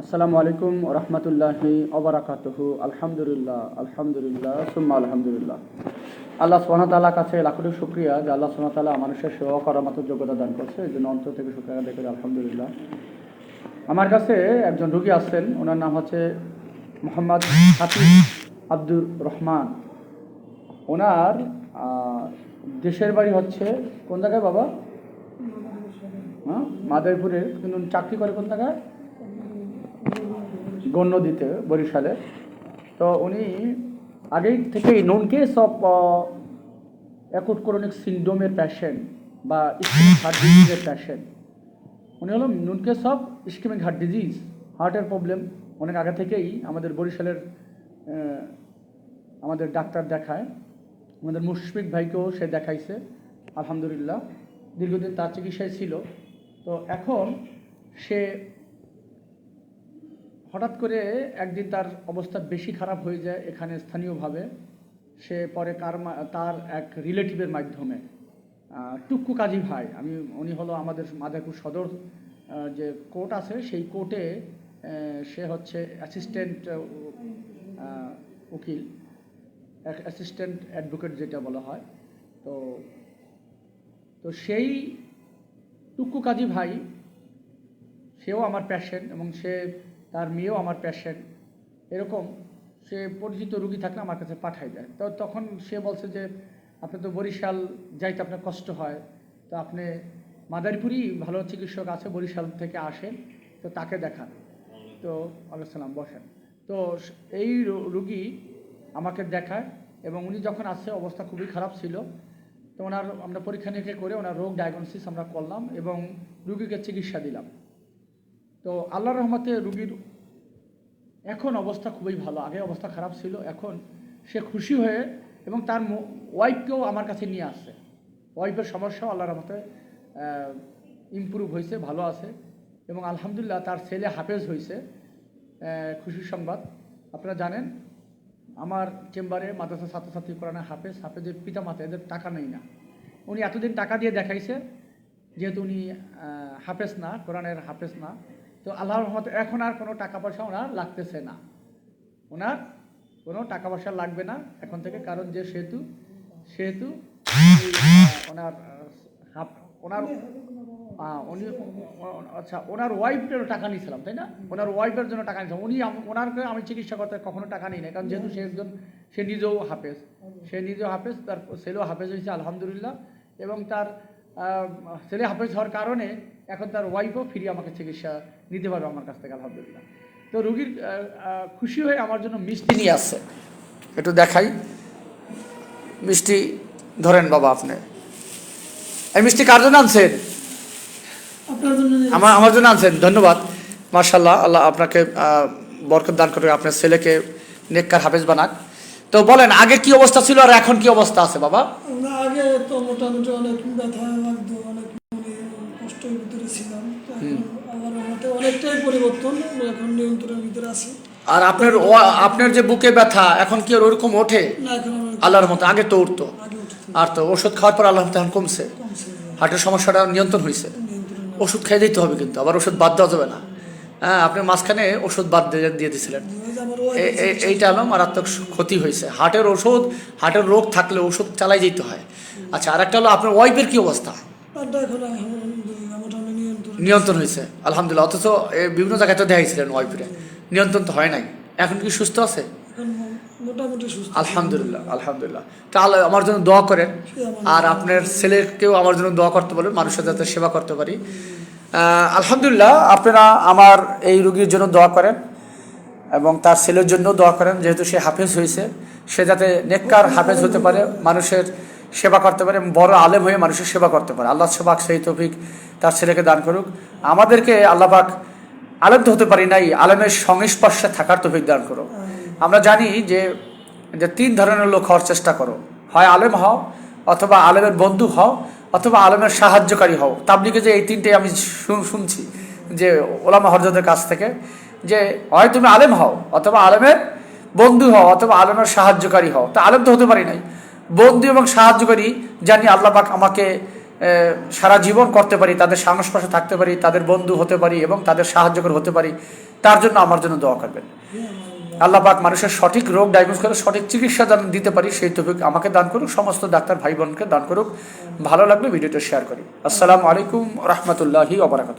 আসসালামু আলাইকুম রহমতুল্লাহি অবরাকাতুহু আলহামদুলিল্লাহ আলহামদুলিল্লাহ সুম্মা আলহামদুলিল্লাহ। আল্লাহ সোহানতাল্লাহ কাছে লাখোটি শুক্রিয়া যে আল্লাহ সোহানতাল্লাহ মানুষের সেবা করার মতো যোগ্যতা দান করছে। এই জন্য অন্তর থেকে শুক্রিয়া আদায় করি আলহামদুলিল্লাহ। আমার কাছে একজন রুগী আসছেন ওনার নাম হচ্ছে মোহাম্মদ হাফিজ আব্দুর রহমান। ওনার দেশের বাড়ি হচ্ছে কোন জায়গায় বাবা? হ্যাঁ মাদারীপুরের কিন্তু চাকরি করে কোন জায়গায়? গণ্যদিতে বরিশালে। তো উনি আগেই থেকেই known case of acute chronic সিন্ড্রোমের patient বা ইস্কিমিক হার্ট ডিজিজের প্যাশেন্ট উনি হলো known case of ischemic heart disease হার্টের প্রবলেম অনেক আগে থেকেই আমাদের বরিশালের আমাদের ডাক্তার দেখায়। আমাদের মুশফিক ভাইকেও সে দেখাইছে, আলহামদুলিল্লাহ। দীর্ঘদিন তার চিকিৎসায় ছিল। তো এখন সে হঠাৎ করে একদিন তার অবস্থা বেশি খারাপ হয়ে যায় এখানে স্থানীয়ভাবে। সে পরে কার তার এক রিলেটিভের মাধ্যমে। টুক্কু কাজী ভাই, আমি, উনি হলো আমাদের মাদারপুর সদর যে কোর্ট আছে সেই কোর্টে সে হচ্ছে অ্যাসিস্ট্যান্ট উকিল, এক অ্যাসিস্ট্যান্ট অ্যাডভোকেট যেটা বলা হয়। তো তো সেই টুক্কু কাজী ভাই, সেও আমার প্যাশেন্ট এবং সে তার মেয়েও আমার প্যাশেন্ট এরকম সে পরিচিত রুগী থাকলে আমার কাছে পাঠাই দেয়। তো তখন সে বলছে যে, আপনি তো বরিশাল যাইতে আপনার কষ্ট হয়। তো আপনি মাদারীপুরই ভালো চিকিৎসক আছে, বরিশাল থেকে আসেন। তো তাকে দেখান। তো আলাইসালাম বসেন। তো এই রুগী আমাকে দেখায় এবং উনি যখন আসছে, অবস্থা খুবই খারাপ ছিল। তো ওনার, আমরা পরীক্ষা নিরীক্ষা করে ওনার রোগ ডায়াগনোসিস আমরা করলাম এবং রুগীকে চিকিৎসা দিলাম। তো আল্লাহর রহমতে রুগীর এখন অবস্থা খুবই ভালো। আগে অবস্থা খারাপ ছিল, এখন সে খুশি হয়ে এবং তার ওয়াইফকেও আমার কাছে নিয়ে আসছে। ওয়াইফের সমস্যাও আল্লাহর রহমতে ইমপ্রুভ হয়েছে, ভালো আছে এবং আলহামদুলিল্লাহ তার ছেলে হাফেজ হয়েছে। খুশির সংবাদ। আপনারা জানেন, আমার চেম্বারে মাদ্রাসা ছাত্রছাত্রী কোরআনে হাফেজ, হাফেজের পিতা মাতা এদের টাকা নেই না। উনি এতদিন টাকা দিয়ে দেখাইছে, যেহেতু উনি হাফেজ না, কোরআনের হাফেজ না। তো আল্লাহর রহমতে এখন আর কোনো টাকা পয়সা ওনার লাগতেছে না। ওনার কোনো টাকা পয়সা লাগবে না। এখন থেকে কারণ যে সেহেতু সেহেতু ওনার, হাফ, ওনার উনি আচ্ছা ওনার ওয়াইফের টাকা নিয়েছিলাম, তাই না? ওনার ওয়াইফের জন্য টাকা নিয়েছিলাম। উনি ওনারকে আমি চিকিৎসা করতে কখনো টাকা নিই না কারণ যেহেতু সে একজন, সে নিজেও হাফেজ। সে নিজেও হাফেজ, তার ছেলেও হাফেজ হয়েছে, আলহামদুলিল্লাহ। এবং তার ছেলে হাফেজ হওয়ার কারণে এখন তার ওয়াইফও ফিরিয়ে আমাকে চিকিৎসা নিতে পারবে আমার কাছ থেকে আলহামদুলিল্লাহ। তো রুগীর খুশি হয়ে আমার জন্য মিষ্টি নিয়ে আসছে। একটু দেখাই। মিষ্টি ধরেন বাবা আপনি। এই মিষ্টি কার জন্য আনছেন? আমার আমার জন্য আনছেন ধন্যবাদ। মার্শাল্লাহ আল্লাহ আপনাকে বরকত দান করে আপনার ছেলেকে নেককার হাফেজ বানাক। তো বলেন আগে কি অবস্থা ছিল আর এখন কি অবস্থা আছে বাবা? আগে তো মোটামুটি অনেক ব্যথা লাগতো অনেক মানে কষ্টের ভিতরে ছিলাম তো এখন আমার মতে অনেকটাই পরিবর্তন এখন নিয়ন্ত্রণের ভিতরে আছি। আর আপনার আপনার যে বুকে ব্যথা এখন কি ওরকম ওঠে? আল্লাহর মতো আগে তো উঠতো। আর তো ওষুধ খাওয়ার পর আল্লাহর মতো এখন কমছে। কমছে হার্টের সমস্যাটা নিয়ন্ত্রণ হয়েছে ওষুধ খেয়ে দিতে হবে কিন্তু আবার ওষুধ বাদ দেওয়া যাবে না। হ্যাঁ আপনি মাঝখানে ওষুধ বাদ দিয়ে দিয়ে দিয়েছিলেন এইটা হলো মারাত্মক ক্ষতি হয়েছে হার্টের ওষুধ হার্টের রোগ থাকলে ওষুধ চালাই যেতে হয়। আচ্ছা আর একটা হলো আপনার ওয়াইফের কি অবস্থা? নিয়ন্ত্রণ হয়েছে আলহামদুলিল্লাহ। অথচ বিভিন্ন জায়গায় তো দেখাইছিলেন ওয়াইফের। নিয়ন্ত্রণ তো হয় নাই। এখন কি সুস্থ আছে? এখন মোটামুটি সুস্থ। আলহামদুলিল্লাহ আলহামদুলিল্লাহ। তাহলে আমার জন্য দোয়া করেন। আর আপনার ছেলেকেও আমার জন্য দোয়া করতে বলেন মানুষের যাতে সেবা করতে পারি। আলহামদুলিল্লাহ আপনারা আমার এই রুগীর জন্য দোয়া করেন এবং তার ছেলের জন্য দোয়া করেন যেহেতু সে হাফেজ হয়েছে। সে যাতে নেককার হাফেজ হতে পারে মানুষের সেবা করতে পারে বড় আলেম হয়ে মানুষের সেবা করতে পারে। আল্লাহ সেবাক সেই তফিক তার ছেলেকে দান করুক। আমাদেরকে আল্লাহ পাক আলেম তো হতে পারি নাই আলেমের সংস্পর্শে থাকার তফিক দান করুক। আমরা জানি যে যে তিন ধরনের লোক হওয়ার চেষ্টা করো। হয় আলেম হও অথবা আলেমের বন্ধু হও অথবা আলেমের সাহায্যকারী হও। তাবলিকে যে এই তিনটে আমি শুনছি যে ওলামা হরজদের কাছ থেকে যে হয় তুমি আলেম হও অথবা আলেমের বন্ধু হও অথবা আলেমের সাহায্যকারী হও। তা আলেম তো হতে পারি নাই। বন্ধু এবং সাহায্যকারী জানি আল্লাহ পাক আমাকে সারা জীবন করতে পারি, তাদের সংস্পর্শে থাকতে পারি, তাদের বন্ধু হতে পারি এবং তাদের সাহায্য করে হতে পারি, তার জন্য আমার জন্য দোয়া করবেন। আল্লাহ পাক মানুষের সঠিক রোগ ডায়াগনোজ করে সঠিক চিকিৎসা দান দিতে পারি, সেই তফিক আমাকে দান করুক, সমস্ত ডাক্তার ভাই বোনকে দান করুক। ভালো লাগলে ভিডিওটা শেয়ার করি। আসসালামু আলাইকুম রহমতুল্লাহি ওবরাকাত